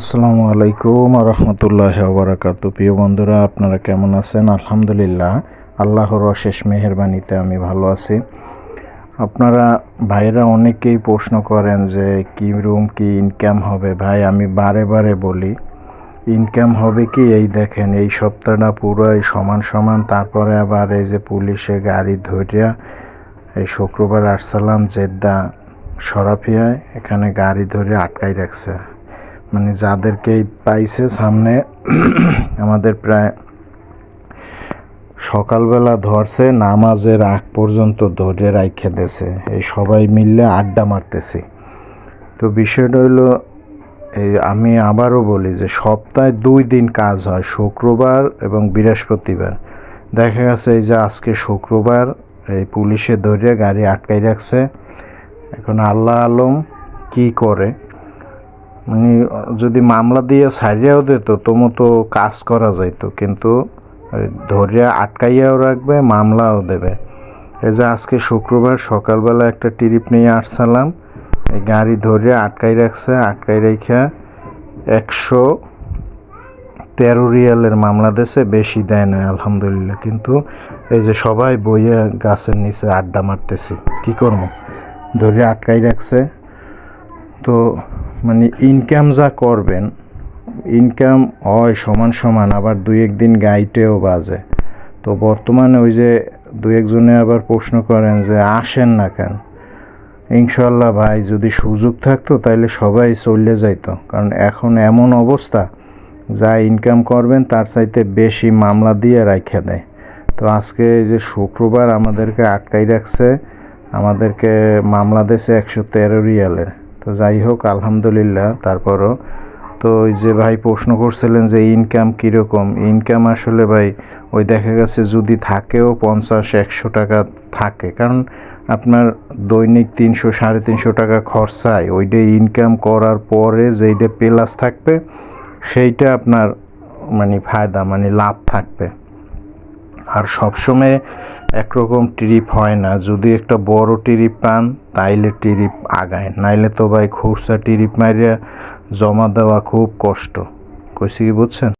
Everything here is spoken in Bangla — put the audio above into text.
আসসালামু আলাইকুম রহমতুল্লাহ বারাকাতু। প্রিয় বন্ধুরা, আপনারা কেমন আছেন? আলহামদুলিল্লাহ, আল্লাহর অশেষ মেহরবানিতে আমি ভালো আছি। আপনারা ভাইরা অনেকেই প্রশ্ন করেন যে, কি রুম, কি ইনকাম হবে? ভাই, আমি বারে বারে বলি ইনকাম হবে কি? এই দেখেন, এই সপ্তাহটা পুরোই সমান সমান, তারপরে আবার এই যে পুলিশে গাড়ি ধরিয়া, এই শুক্রবার আসসালাম জেদ্দা সরাফিয়ায় এখানে গাড়ি ধরে আটকাই রাখছে। মানে যাদেরকে ঈদ পাইছে সামনে আমাদের প্রায় সকালবেলা ধরছে, নামাজের আগ পর্যন্ত ধরে রাইখে দেছে এই সবাই মিললে আড্ডা মারতেছি। তো বিষয়টা হলো এই আমি আবারও বলি যে সপ্তাহে দুই দিন কাজ হয়, শুক্রবার এবং বৃহস্পতিবার। দেখা গেছে এই যে আজকে শুক্রবার, এই পুলিশে ধরে গাড়ি আটকাই রাখছে। এখন আল্লাহ আলম কি করে? মানে যদি মামলা দিয়ে সারিয়াও দিত তোমো তো কাজ করা যাইতো। কিন্তু ধরিয়া আটকাইয়াও রাখবে, মামলাও দেবে। এই যে আজকে শুক্রবার সকালবেলা একটা ট্রিপ নিয়ে আসছিলাম, এই গাড়ি ধরিয়া আটকাই রাখছে, আটকাই রেখা একশো তেরো রিয়ালের মামলা দেশে বেশি দেয় না আলহামদুলিল্লাহ। কিন্তু এই যে সবাই বইয়ে গাছের নিচে আড্ডা মারতেছি, কী করব? ধরে আটকাই রাখছে। তো মানে ইনকাম যা করবেন ইনকাম হয় সমান সমান, আবার দুই একদিন গাইটেও বাজে। তো বর্তমানে ওই যে দু একজনে আবার প্রশ্ন করেন যে, আসেন না কেন? ইনশাল্লাহ ভাই, যদি সুযোগ থাকতো তাহলে সবাই চলে যাইতো। কারণ এখন এমন অবস্থা, যা ইনকাম করবেন তার চাইতে বেশি মামলা দিয়ে রাখা দেয়। তো আজকে এই যে শুক্রবার আমাদেরকে আটকাই রাখছে, আমাদেরকে মামলা দিয়েছে একশো তেরো রিয়ালের। তো যাই হোক, আলহামদুলিল্লাহ। তারপরও তো ওই যে ভাই প্রশ্ন করছিলেন যে ইনকাম কীরকম? ইনকাম আসলে ভাই, ওই দেখা গেছে যদি থাকেও পঞ্চাশ, একশো টাকা থাকে। কারণ আপনার দৈনিক তিনশো, সাড়ে তিনশো টাকা খরচায়। ওইটা ইনকাম করার পরে যেইটা প্লাস থাকবে, সেইটা আপনার মানে ফায়দা মানে লাভ থাকবে। আর সবসময় একরকম ট্রিপ হয় না। যদি একটা বড় ট্রিপ পান, তাইলে ট্রিপ আগায়। নাইলে তো ভাই খোসা ট্রিপ মারিয়া জমা দেওয়া খুব কষ্ট। কইছি কি বুঝছেন?